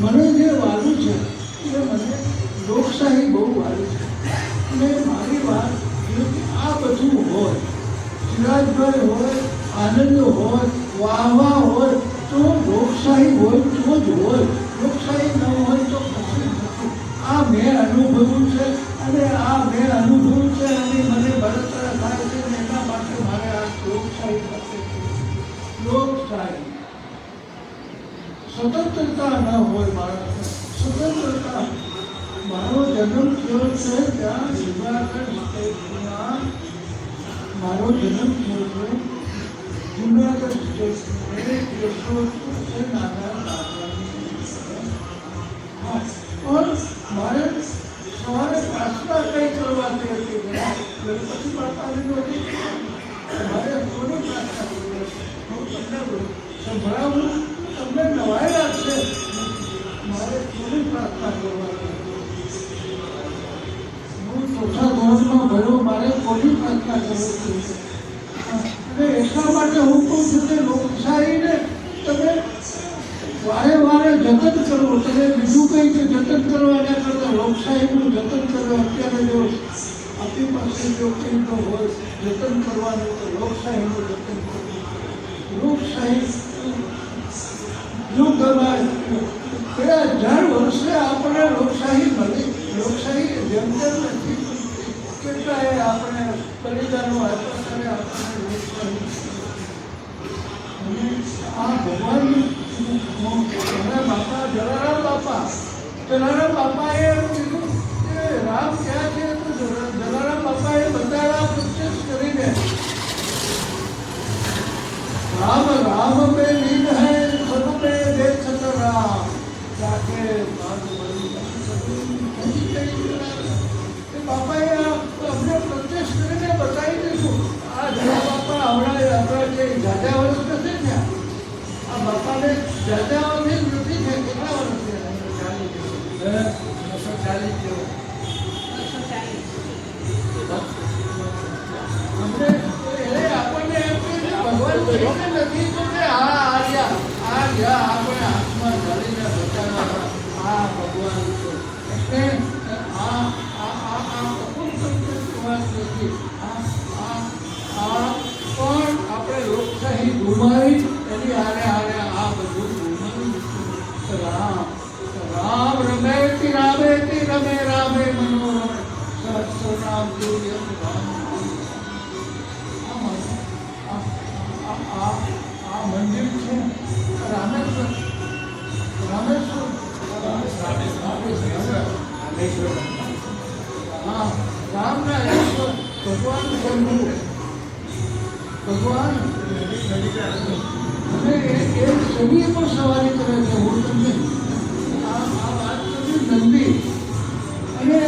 મને જે વાલું છે, એ મને લોકશાહી બહુ વાલું છે. અને મારી વાત આ બધું હોય સિરાજભાઈ હોય, આનંદ હોય, વાહવા હોય, તો લોકશાહી હોય તો જ હોય. લોકશાહી ન હોય તો કશું આ મેં અનુભવ્યું છે અને આ મેં અનુભવ્યું છે અને મને બળતરા થાય છે એના માટે મારે આ લોકશાહી પાસે લોકશાહી. સ્વતંત્રતા ન હોય માણસને સ્વતંત્રતા મારો જન્મ થયો છે. ત્યાં જુનાગઢ સ્ટેટમાં મારો જન્મ થયો છે જુનાગઢ પણ મારે સવારે પ્રાર્થના કઈ કરવાની હતી ગણપતિ બાપાની હતી મારે કોની પ્રાર્થના કરવી હું સંભળાવું તમને નવાઈ લાગશે મારે કોની પ્રાર્થના કરવાની. હું ચોથા ધોરણમાં ભણ્યો મારે કોની પ્રાર્થના કરવી છે. અને એટલા માટે હું કહું છું કે લોકશાહીને તમે વારે વારે જતન કરવો તમે બીજું કંઈ કે જતન કરવાના કરતાં લોકશાહીનું જતન કરો. અત્યારે જો આપણી પાસે જો કંઈ હોય, જતન કરવાનું તો લોકશાહીનું જતન કરવું લોકશાહી આપણે બલિદાનો આપ્યા ત્યારે આપણને લોકશાહી અને આ ભગવાન મારા બાપા જલારામ બાપા જલારામ બાપાએ એમ કીધું કે રામ ક્યાં છે તો જલા- જલારામ બાપાએ બતાવ્યા પ્રત્યક્ષ કરીને राम राम में लीन है सब में देखत राम जाके આપણા જે જાજા વર્ષ નથી ને. આ બાપાને જાજા વર્ષ છે કેટલા વર્ષ છે બસો ચાલીસ જેવો. આપણને એમ કે ભગવાન નથી તો કે આ આ જ્યાં આપણે લોકશાહી ગુમાવી એની હારે હારે આ બધું ગુમાવી દીધું રામ રામ રમે તી રામે તી રમે રામે મનોરમે સહસ્ર નામ દુર્યમ રામ આ આ આ મંદિર છે રામેશ્વર રામેશ્વર હા રામના ઈશ્વર ભગવાન શંભુ ભગવાન અને એ નંદી અને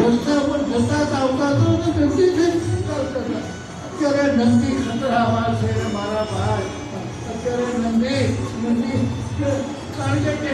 રસ્તા પર જતા આવતા તો નંદીથી ચાલતા અત્યારે નંદી ખતરામાં છે મારા ભાઈ. અત્યારે નંદી નંદી કારણ કે